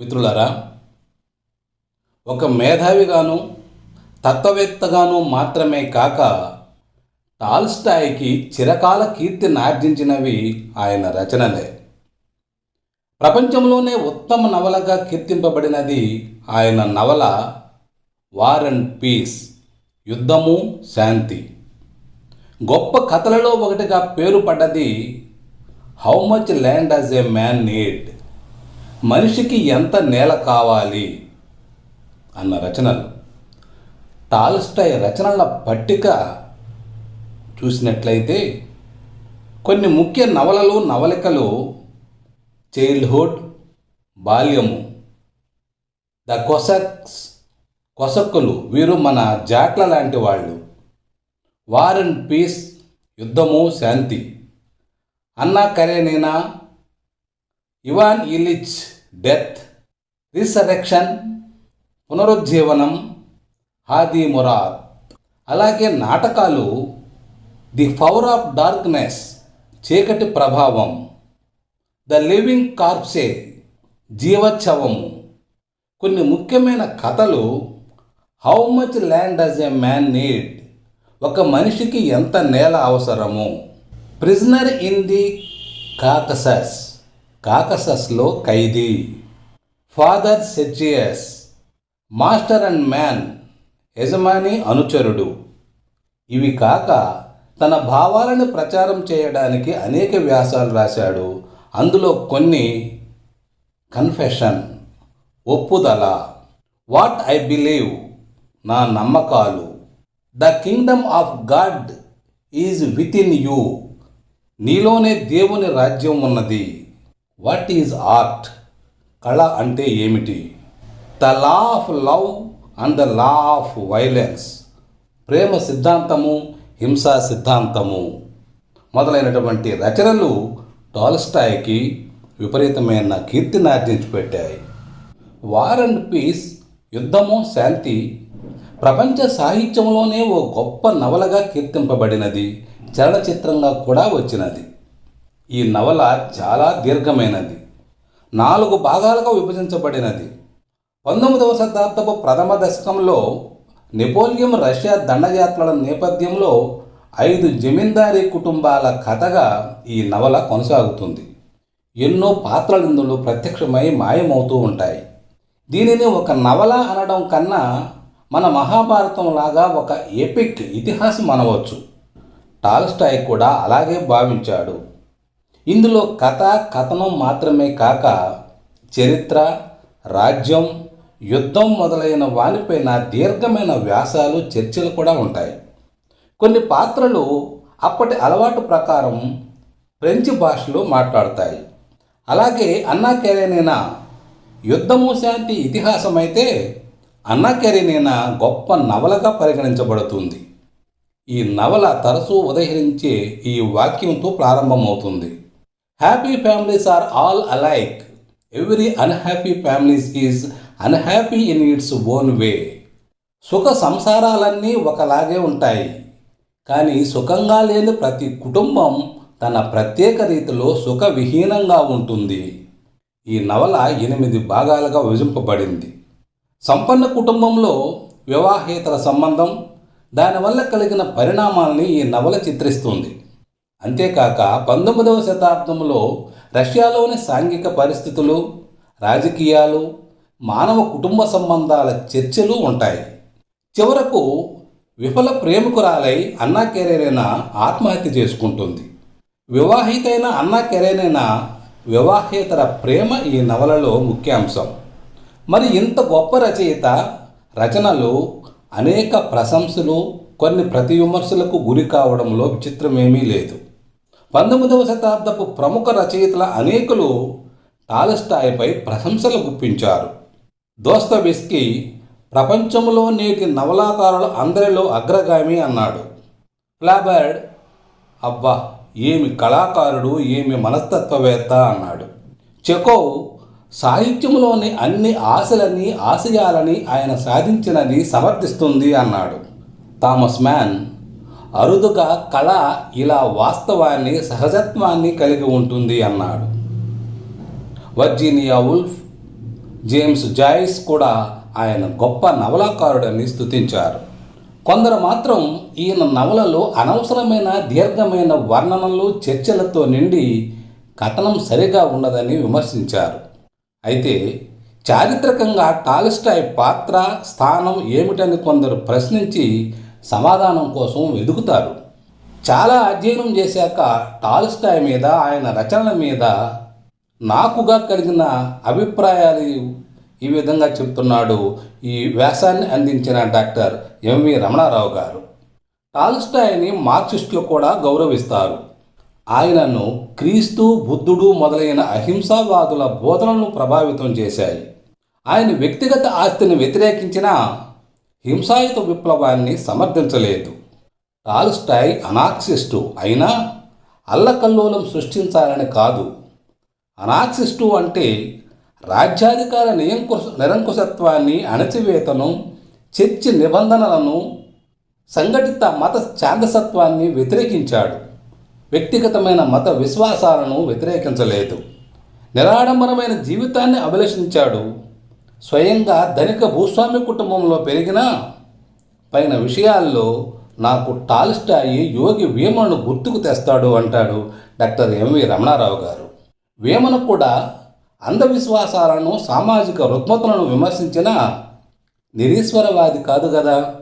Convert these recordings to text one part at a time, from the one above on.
మిత్రులారా ఒక మేధావిగాను తత్వవేత్తగాను మాత్రమే కాక టాల్స్టాయ్కి చిరకాల కీర్తిని ఆర్జించినవి ఆయన రచనలే. ప్రపంచంలోనే ఉత్తమ నవలగా కీర్తింపబడినది ఆయన నవల వార్ అండ్ పీస్ యుద్ధము శాంతి. గొప్ప కథలలో ఒకటిగా పేరు పడ్డది how much land as a man need? మనిషికి ఎంత నేల కావాలి అన్న రచనలు. టాల్స్టాయ్ రచనల పట్టిక చూసినట్లయితే కొన్ని ముఖ్య నవలలు నవలికలు చైల్డ్హుడ్ బాల్యము ద కొసక్స్ కొసక్కులు వీరు మన జాట్ల లాంటి వాళ్ళు. వార్ అండ్ పీస్ యుద్ధము శాంతి. Anna Karenina Ivan Ilyich death resurrection పునరుజ్జీవనం Hadji Murad. అలాగే నాటకాలు ది పవర్ ఆఫ్ డార్క్నెస్ చీకటి ప్రభావం ద లివింగ్ కార్ప్సే జీవోత్సవము. కొన్ని ముఖ్యమైన కథలు how much land does a man need ఒక మనిషికి ఎంత నేల అవసరము? ప్రిజనర్ ఇన్ ది కాకసస్ కాకసస్లో ఖైదీ. Father Sergius master and man యజమాని అనుచరుడు. ఇవి కాక తన భావాలను ప్రచారం చేయడానికి అనేక వ్యాసాలు రాశాడు. అందులో కొన్ని కన్ఫెషన్ ఒప్పుదల వాట్ ఐ బిలీవ్ నా నమ్మకాలు the kingdom of God is within you నీలోనే దేవుని రాజ్యం ఉన్నది. వాట్ ఈజ్ ఆర్ట్ కళ అంటే ఏమిటి? The law of love and the law of violence ప్రేమ సిద్ధాంతము హింసా సిద్ధాంతము. మొదలైనటువంటి రచనలు టాల్స్టాయ్కి విపరీతమైన కీర్తిని ఆర్జించి పెట్టాయి వార్ అండ్ పీస్ యుద్ధము శాంతి ప్రపంచ సాహిత్యంలోనే ఓ గొప్ప నవలగా కీర్తింపబడినది. చలనచిత్రంగా కూడా వచ్చినది. ఈ నవల చాలా దీర్ఘమైనది. నాలుగు భాగాలుగా విభజించబడినది. పంతొమ్మిదవ శతాబ్దపు ప్రథమ దశకంలో నెపోలియన్ రష్యా దండయాత్రల నేపథ్యంలో ఐదు జమీందారీ కుటుంబాల కథగా ఈ నవల కొనసాగుతుంది. ఎన్నో పాత్రలు ఇందులో ప్రత్యక్షమై మాయమవుతూ ఉంటాయి. దీనిని ఒక నవల అనడం కన్నా మన మహాభారతం లాగా ఒక ఎపిక్ ఇతిహాసం అనవచ్చు. టాల్స్టాయ్ కూడా అలాగే భావించాడు. ఇందులో కథ కథనం మాత్రమే కాక చరిత్ర రాజ్యం యుద్ధం మొదలైన వానిపైన దీర్ఘమైన వ్యాసాలు చర్చలు కూడా ఉంటాయి. కొన్ని పాత్రలు అప్పటి అలవాటు ప్రకారం ఫ్రెంచ్ భాషలో మాట్లాడతాయి. అలాగే అన్నా కెరీనైనా యుద్ధము శాంతి ఇతిహాసమైతే అన్నా కెరీనైనా గొప్ప నవలగా పరిగణించబడుతుంది. ఈ నవల తరచూ ఉదహరించే ఈ వాక్యంతో ప్రారంభమవుతుంది. Happy families are all alike every unhappy families is unhappy in its own way సుఖ సంసారాలన్నీ ఒకలాగే ఉంటాయి. కానీ సుఖంగా లేని ప్రతి కుటుంబం తన ప్రత్యేక రీతిలో సుఖ విహీనంగా ఉంటుంది. ఈ నవల ఎనిమిది భాగాలుగా విభజింపబడింది. సంపన్న కుటుంబంలో వివాహేతర సంబంధం దానివల్ల కలిగిన పరిణామాల్ని ఈ నవల చిత్రిస్తుంది. అంతేకాక పంతొమ్మిదవ శతాబ్దంలో రష్యాలోని సాంఘిక పరిస్థితులు రాజకీయాలు మానవ కుటుంబ సంబంధాల చర్చలు ఉంటాయి. చివరకు విఫల ప్రేమికురాలై అన్నా కెరేనేనా ఆత్మహత్య చేసుకుంటుంది. వివాహితైన అన్నా కెరేనేనా వివాహేతర ప్రేమ ఈ నవలలో ముఖ్యాంశం. మరి ఇంత గొప్ప రచయిత రచనలు అనేక ప్రశంసలు కొన్ని ప్రతి విమర్శలకు గురి కావడంలో విచిత్రమేమీ లేదు. పంతొమ్మిదవ శతాబ్దపు ప్రముఖ రచయితల అనేకులు టాలస్టాయిపై ప్రశంసలు గుప్పించారు. దోస్తవిస్కీ ప్రపంచంలో నేటి నవలాకారుల అందరిలో అగ్రగామి అన్నాడు. ఫ్లాబర్డ్ అబ్బా ఏమి కళాకారుడు ఏమి మనస్తత్వవేత్త అన్నాడు. చెకో సాహిత్యంలోని అన్ని ఆశలని ఆశయాలని ఆయన సాధించినది సమర్థిస్తుంది అన్నాడు. థామస్ మ్యాన్ అరుదుగా కళ ఇలా వాస్తవాన్ని సహజత్వాన్ని కలిగి ఉంటుంది అన్నాడు. వర్జీనియా ఉల్ఫ్ జేమ్స్ జాయిస్ కూడా ఆయన గొప్ప నవలాకారుడని స్తుతించారు. కొందరు మాత్రం ఈయన నవలలో అనవసరమైన దీర్ఘమైన వర్ణనలు చర్చలతో నిండి కథనం సరిగా ఉండదని విమర్శించారు. అయితే చారిత్రకంగా టాలిస్టాయ్ పాత్ర స్థానం ఏమిటని కొందరు ప్రశ్నించి సమాధానం కోసం వెతుకుతారు చాలా అధ్యయనం చేశాక టాల్స్టాయ్ మీద ఆయన రచనల మీద నాకుగా కలిగిన అభిప్రాయాలు ఈ విధంగా చెప్తున్నాడు ఈ వ్యాసాన్ని అందించిన డాక్టర్ ఎంవి రమణారావు గారు. టాల్స్టాయ్ని మార్క్సిస్టులు కూడా గౌరవిస్తారు. ఆయనను క్రీస్తు బుద్ధుడు మొదలైన అహింసావాదుల బోధనలను ప్రభావితం చేశాయి. ఆయన వ్యక్తిగత ఆస్తిని వ్యతిరేకించిన హింసాయుత విప్లవాన్ని సమర్థించలేదు. టాల్స్టాయ్ అనాక్సిస్టు అయినా అల్లకల్లోలం సృష్టించాలని కాదు. అనాక్సిస్టు అంటే రాజ్యాధికార నియంకుశ నిరంకుశత్వాన్ని అణచివేతను చర్చి నిబంధనలను సంఘటిత మత ఛాందసత్వాన్ని వ్యతిరేకించాడు. వ్యక్తిగతమైన మత విశ్వాసాలను వ్యతిరేకించలేదు. నిరాడంబరమైన జీవితాన్ని అభిలషించాడు. స్వయంగా ధనిక భూస్వామి కుటుంబంలో పెరిగిన పైన విషయాల్లో నాకు టాలిస్టాయి యోగి వేమను గుర్తుకు తెస్తాడు అంటాడు డాక్టర్ ఎంవి రమణారావు గారు. వేమన కూడా అంధవిశ్వాసాలను సామాజిక రుగ్మతలను విమర్శించిన నిరీశ్వరవాది కాదు కదా?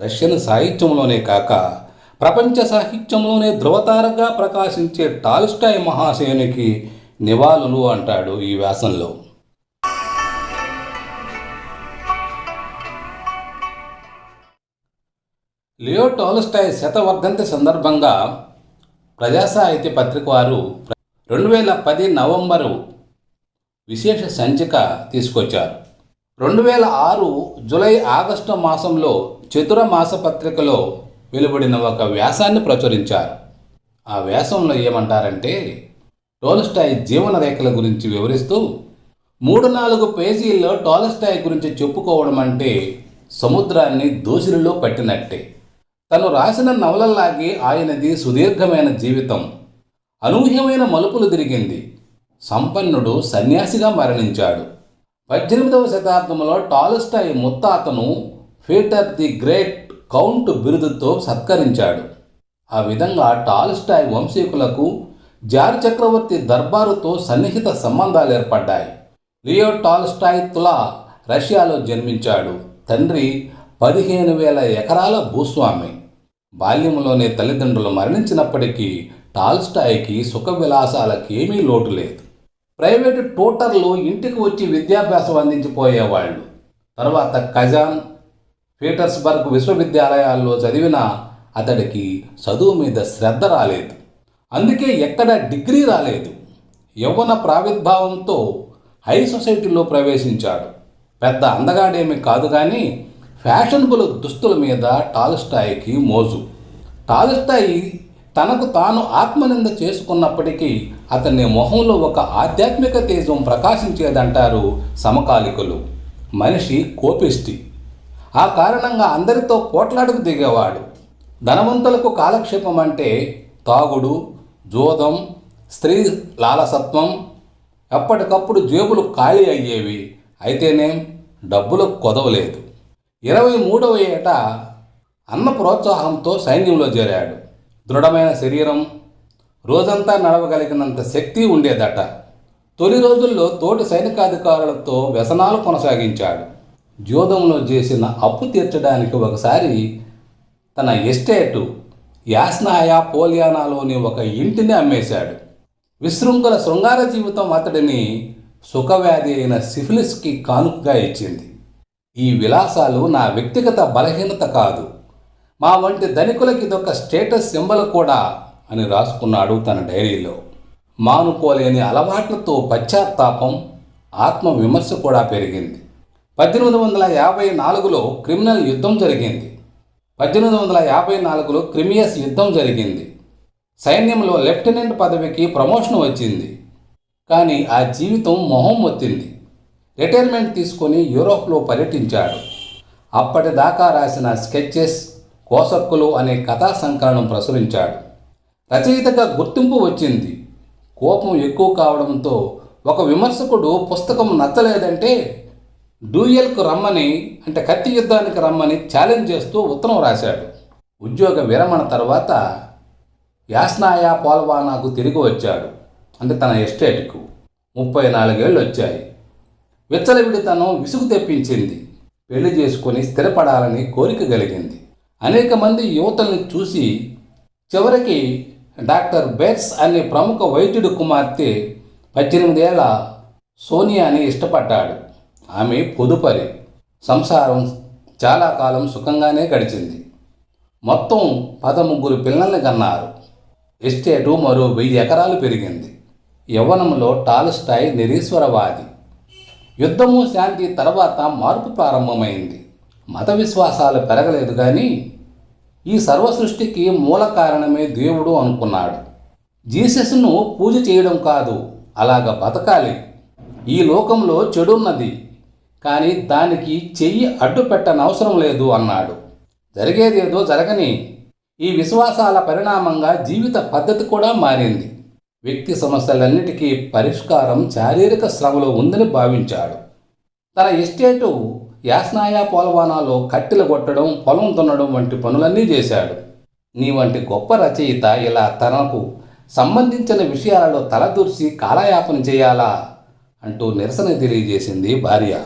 రష్యన్ సాహిత్యంలోనే కాక ప్రపంచ సాహిత్యంలోనే ధృవతారగా ప్రకాశించే టాల్స్టాయ్ మహాశయునికి నివాళులు అంటాడు ఈ వ్యాసంలో. లియో టోలస్టాయ్ శతవర్ధంతి సందర్భంగా ప్రజాసాహిత్య పత్రిక వారు రెండు వేల పది నవంబరు విశేష సంచిక తీసుకొచ్చారు. రెండు వేల ఆరు జూలై ఆగస్టు మాసంలో చతుర మాస పత్రికలో వెలువడిన ఒక వ్యాసాన్ని ప్రచురించారు. ఆ వ్యాసంలో ఏమంటారంటే టోలస్టాయ్ జీవన రేఖల గురించి వివరిస్తూ మూడు నాలుగు పేజీల్లో టోలస్టాయ్ గురించి చెప్పుకోవడం అంటే సముద్రాన్ని దోసిలిలో పట్టినట్టే. తను రాసిన నవలల్లాగే ఆయనది సుదీర్ఘమైన జీవితం. అనూహ్యమైన మలుపులు తిరిగింది. సంపన్నుడు సన్యాసిగా మరణించాడు. పద్దెనిమిదవ శతాబ్దంలో టాల్స్టాయ్ ముత్తాతను ఫీటర్ ది గ్రేట్ కౌంట్ బిరుదుతో సత్కరించాడు. ఆ విధంగా టాల్స్టాయ్ వంశీకులకు జార్ చక్రవర్తి దర్బారుతో సన్నిహిత సంబంధాలు ఏర్పడ్డాయి. లియో టాల్స్టాయ్ తులా రష్యాలో జన్మించాడు. తండ్రి పదిహేను వేల ఎకరాల భూస్వామి. బాల్యంలోనే తల్లిదండ్రులు మరణించినప్పటికీ టాల్స్టాయ్కి సుఖ విలాసాలకి ఏమీ లోటు లేదు. ప్రైవేటు ట్యూటర్లు ఇంటికి వచ్చి విద్యాభ్యాసం అందించిపోయేవాళ్ళు తర్వాత కజాన్ పీటర్స్బర్గ్ విశ్వవిద్యాలయాల్లో చదివిన అతడికి చదువు మీద శ్రద్ధ రాలేదు. అందుకే ఎక్కడ డిగ్రీ రాలేదు. యవ్వన ప్రావిర్భావంతో హై సొసైటీలో ప్రవేశించాడు. పెద్ద అందగాడేమి కాదు కానీ ఫ్యాషనబుల్ దుస్తుల మీద టాల్స్టాయ్కి మోజు. టాల్స్టాయి తనకు తాను ఆత్మనింద చేసుకున్నప్పటికీ అతని మొహంలో ఒక ఆధ్యాత్మిక తేజం ప్రకాశించేదంటారు సమకాలికులు. మనిషి కోపిష్టి. ఆ కారణంగా అందరితో పోట్లాడుకు దిగేవాడు. ధనవంతులకు కాలక్షేపం అంటే తాగుడు జోదం స్త్రీ లాలసత్వం ఎప్పటికప్పుడు జేబులు ఖాళీ అయ్యేవి. అయితేనేం డబ్బులకు కొదవలేదు. ఇరవై మూడవ ఏట అన్న ప్రోత్సాహంతో సైన్యంలో చేరాడు. దృఢమైన శరీరం రోజంతా నడవగలిగినంత శక్తి ఉండేదట. తొలి రోజుల్లో తోటి సైనికాధికారులతో వ్యసనాలు కొనసాగించాడు. జోదంలో చేసిన అప్పు తీర్చడానికి ఒకసారి తన ఎస్టేటు యాస్నాయా పోలియానాలోని ఒక ఇంటిని అమ్మేశాడు. విశృంఖల శృంగార జీవితం అతడిని సుఖవ్యాధి అయిన సిఫిలిస్కి కానుకగా ఇచ్చింది. ఈ విలాసాలు నా వ్యక్తిగత బలహీనత కాదు. మా వంటి ధనికులకి ఇదొక స్టేటస్ సింబల్ కూడా అని రాసుకున్నాడు తన డైరీలో. మానుకోలేని అలవాట్లతో పశ్చాత్తాపం ఆత్మవిమర్శ కూడా పెరిగింది. పద్దెనిమిది వందల యాభై నాలుగులో క్రిమినల్ యుద్ధం జరిగింది. పద్దెనిమిది వందల యాభై నాలుగులో క్రిమియస్ యుద్ధం జరిగింది. సైన్యంలో లెఫ్టినెంట్ పదవికి ప్రమోషన్ వచ్చింది. కానీ ఆ జీవితం మొహం వచ్చింది రిటైర్మెంట్ తీసుకొని యూరోప్లో పర్యటించాడు. అప్పటిదాకా రాసిన స్కెచెస్ కోసక్కులు అనే కథా సంకలనం ప్రచురించాడు. రచయితగా గుర్తింపు వచ్చింది. కోపం ఎక్కువ కావడంతో ఒక విమర్శకుడు పుస్తకం నచ్చలేదంటే డూయల్కు రమ్మని అంటే కత్తి యుద్ధానికి రమ్మని ఛాలెంజ్ చేస్తూ ఉత్తరం రాశాడు. ఉద్యోగ విరమణ తర్వాత యాస్నాయా పోల్వానాకు తిరిగి వచ్చాడు. అంటే తన ఎస్టేట్కు ముప్పై నాలుగేళ్ళు వచ్చాయి. విచ్చలవిడితనం విసుగు తెప్పించింది. పెళ్ళి చేసుకొని స్థిరపడాలని కోరిక కలిగింది. అనేక మంది యువతల్ని చూసి చివరికి డాక్టర్ బెర్స్ అనే ప్రముఖ వైద్యుడి కుమార్తె పద్దెనిమిదేళ్ళ సోనియాని ఇష్టపడ్డాడు. ఆమె పొదుపరి. సంసారం చాలా కాలం సుఖంగానే గడిచింది. మొత్తం పదముగ్గురు పిల్లల్ని కన్నారు. ఎస్టేటు మరో వెయ్యి ఎకరాలు పెరిగింది. యవ్వనంలో టాల్స్టాయ్ నిరీశ్వరవాది. యుద్ధము శాంతి తర్వాత మార్పు ప్రారంభమైంది. మత విశ్వాసాలు పెరగలేదు కానీ ఈ సర్వ సృష్టికి మూల కారణమే దేవుడు అనుకున్నాడు. జీసస్ను పూజ చేయడం కాదు అలాగ బతకాలి. ఈ లోకంలో చెడున్నది కానీ దానికి చెయ్యి అడ్డు పెట్టనవసరం లేదు అన్నాడు. జరిగేదేదో జరగని ఈ విశ్వాసాల పరిణామంగా జీవిత పద్ధతి కూడా మారింది. వ్యక్తి సమస్యలన్నిటికీ పరిష్కారం శారీరక శ్రమలో ఉందని భావించాడు. తన ఎస్టేటు యాస్నాయా పోలవానాలో కట్టెలు కొట్టడం పొలం దున్నడం వంటి పనులన్నీ చేశాడు. నీ వంటి గొప్ప రచయిత ఇలా తనకు సంబంధించిన విషయాలలో తలదూర్చి కాలయాపన చేయాలా? అంటూ నిరసన తెలియజేసింది భార్య.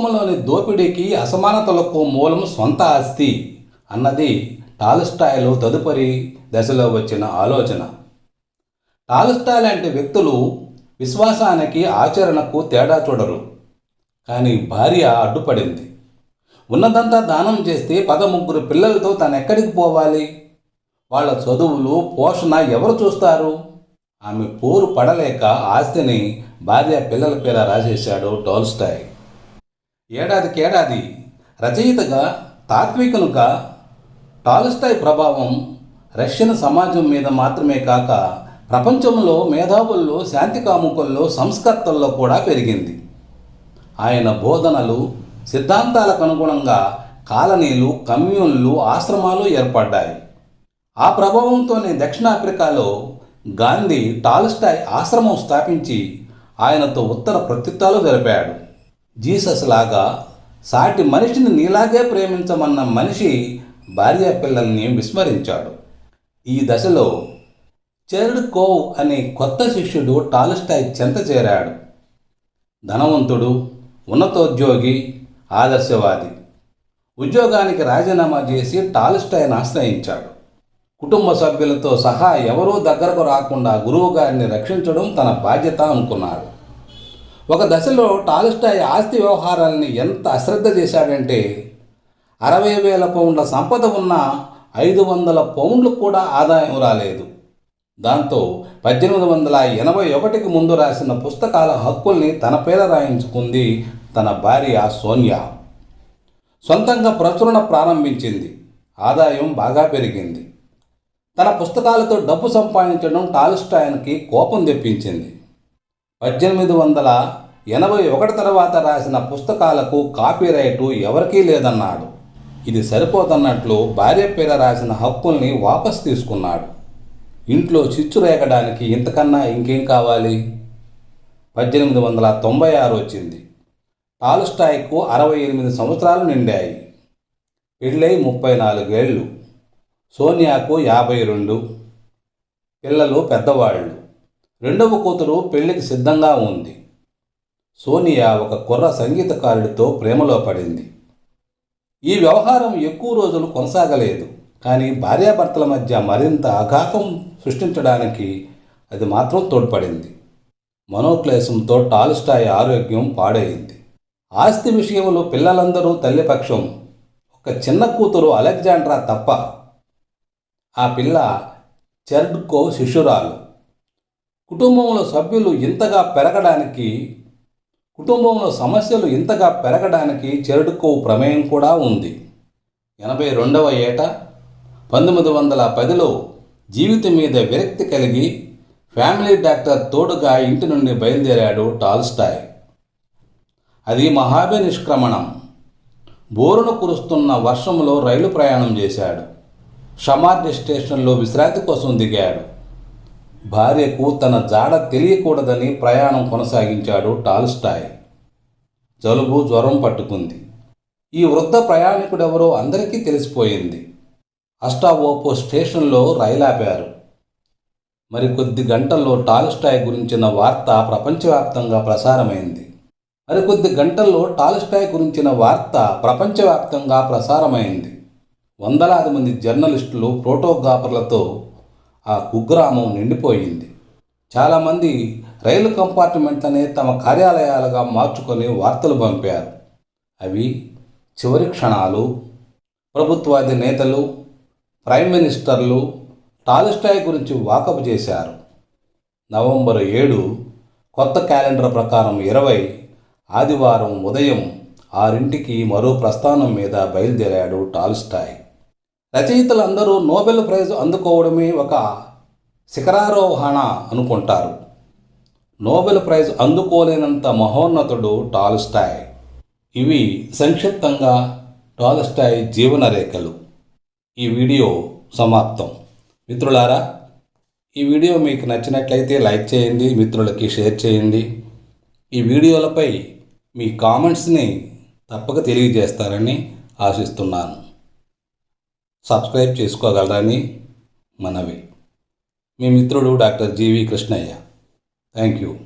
ఈ దోపిడీకి అసమానతలకు మూలం సొంత ఆస్తి అన్నది టాలిస్టాయిలో తదుపరి దశలో వచ్చిన ఆలోచన. టాల్స్టాయ్ లాంటి వ్యక్తులు విశ్వాసానికి ఆచరణకు తేడా చూడరు. కానీ భార్య అడ్డుపడింది. ఉన్నదంతా దానం చేస్తే పదముగ్గురు పిల్లలతో తను ఎక్కడికి పోవాలి? వాళ్ళ చదువులు పోషణ ఎవరు చూస్తారు? ఆమె పోరు పడలేక ఆస్తిని భార్య పిల్లల పేర రాసేశాడు టోల్స్టాయ్. ఏడాదికేడాది రచయితగా తాత్వికులుగా టాలిస్టాయ్ ప్రభావం రష్యన్ సమాజం మీద మాత్రమే కాక ప్రపంచంలో మేధావుల్లో శాంతి కాముకుల్లో సంస్కర్తల్లో కూడా పెరిగింది. ఆయన బోధనలు సిద్ధాంతాలకు అనుగుణంగా కాలనీలు కమ్యూన్లు ఆశ్రమాలు ఏర్పడ్డాయి. ఆ ప్రభావంతోనే దక్షిణాఫ్రికాలో గాంధీ టాల్స్టాయ్ ఆశ్రమం స్థాపించి ఆయనతో ఉత్తర ప్రత్యుత్తాలు జరిపాడు. జీసస్ లాగా సాటి మనిషిని నీలాగే ప్రేమించమన్న మనిషి భార్య పిల్లల్ని విస్మరించాడు. ఈ దశలో చెర్డ్ కోవ్ అనే కొత్త శిష్యుడు టాలిస్టాయ్ చెంత చేరాడు. ధనవంతుడు ఉన్నతోద్యోగి ఆదర్శవాది. ఉద్యోగానికి రాజీనామా చేసి టాల్స్టాయ్ని ఆశ్రయించాడు. కుటుంబ సభ్యులతో సహా ఎవరూ దగ్గరకు రాకుండా గురువుగారిని రక్షించడం తన బాధ్యత అనుకున్నాడు. ఒక దశలో టాలిస్టాయి ఆస్తి వ్యవహారాలని ఎంత అశ్రద్ధ చేశాడంటే అరవై వేల పౌండ్ల సంపద ఉన్న ఐదు వందల పౌండ్లు కూడా ఆదాయం రాలేదు. దాంతో పద్దెనిమిది వందల ఎనభై ఒకటికి ముందు రాసిన పుస్తకాల హక్కుల్ని తన పేర రాయించుకుంది తన భార్య సోనియా. సొంతంగా ప్రచురణ ప్రారంభించింది. ఆదాయం బాగా పెరిగింది. తన పుస్తకాలతో డబ్బు సంపాదించడం టాలిస్టాయన్కి కోపం తెప్పించింది. పద్దెనిమిది వందల ఎనభై ఒకటి తర్వాత రాసిన పుస్తకాలకు కాపీరైటు ఎవరికీ లేదన్నాడు. ఇది సరిపోతున్నట్లు భార్య పేర రాసిన హక్కుల్ని వాపస్ తీసుకున్నాడు. ఇంట్లో చిచ్చు రేగడానికి ఇంతకన్నా ఇంకేం కావాలి? పద్దెనిమిది వందల తొంభై ఆరు వచ్చింది. టాల్స్టాయ్కు అరవై ఎనిమిది సంవత్సరాలు నిండాయి. పెళ్ళై ముప్పై నాలుగేళ్ళు సోనియాకు యాభై రెండు. పిల్లలు పెద్దవాళ్ళు. రెండవ కూతురు పెళ్ళికి సిద్ధంగా ఉంది. సోనియా ఒక కుర్ర సంగీతకారుడితో ప్రేమలో పడింది. ఈ వ్యవహారం ఎక్కువ రోజులు కొనసాగలేదు. కానీ భార్యాభర్తల మధ్య మరింత అఘాతం సృష్టించడానికి అది మాత్రం తోడ్పడింది. మనోక్లేశంతో టాల్స్టాయ్ ఆరోగ్యం పాడైంది. ఆస్తి విషయంలో పిల్లలందరూ తల్లిపక్షం. ఒక చిన్న కూతురు అలెగ్జాండ్రా తప్ప. ఆ పిల్ల చెర్డ్కో శిష్యురాలు. కుటుంబంలో సభ్యులు ఇంతగా పెరగడానికి కుటుంబంలో సమస్యలు ఇంతగా పెరగడానికి చెరుడుకో ప్రమేయం కూడా ఉంది. ఎనభై రెండవ ఏట పంతొమ్మిది వందల పదిలో జీవితం మీద విరక్తి కలిగి ఫ్యామిలీ డాక్టర్ తోడుగా ఇంటి నుండి బయలుదేరాడు టాల్స్టాయ్. అది మహాభి నిష్క్రమణం. బోరును కురుస్తున్న వర్షంలో రైలు ప్రయాణం చేశాడు. షమార్డి స్టేషన్లో విశ్రాంతి కోసం దిగాడు. భార్యకు తన జాడ తెలియకూడదని ప్రయాణం కొనసాగించాడు టాల్స్టాయ్. జలుబు జ్వరం పట్టుకుంది. ఈ వృద్ధ ప్రయాణికుడెవరో అందరికీ తెలిసిపోయింది. అష్టావోపో స్టేషన్లో రైలాపారు. మరి కొద్ది గంటల్లో టాల్స్టాయ్ గురించిన వార్త ప్రపంచవ్యాప్తంగా ప్రసారమైంది. మరికొద్ది గంటల్లో టాల్స్టాయ్ గురించిన వార్త ప్రపంచవ్యాప్తంగా ప్రసారమైంది. వందలాది మంది జర్నలిస్టులు ప్రోటోగ్రాఫర్లతో ఆ కుగ్రామం నిండిపోయింది. చాలామంది రైలు కంపార్ట్మెంట్లనే తమ కార్యాలయాలుగా మార్చుకొని వార్తలు పంపారు. అవి చివరి క్షణాలు. ప్రభుత్వాది నేతలు ప్రైమ్ మినిస్టర్లు టాలిస్టాయ్ గురించి వాకపు చేశారు. నవంబర్ ఏడు కొత్త క్యాలెండర్ ప్రకారం ఇరవై ఆదివారం ఉదయం ఆరింటికి మరో ప్రస్థానం మీద బయలుదేరాడు టాల్స్టాయ్. రచయితలందరూ నోబెల్ ప్రైజ్ అందుకోవడమే ఒక శిఖరారోహణ అనుకుంటారు. నోబెల్ ప్రైజ్ అందుకోలేనంత మహోన్నతుడు టాల్స్టాయ్ ఇవి సంక్షిప్తంగా టాల్స్టాయ్ జీవన రేఖలు. ఈ వీడియో సమాప్తం. మిత్రులారా ఈ వీడియో మీకు నచ్చినట్లయితే లైక్ చేయండి మిత్రులకి షేర్ చేయండి. ఈ వీడియోలపై మీ కామెంట్స్ని తప్పక తెలియజేస్తారని ఆశిస్తున్నాను. సబ్స్క్రైబ్ చేసుకోగలరని మనవి. మీ మిత్రుడు doctor G V Krishnaiah. Thank you.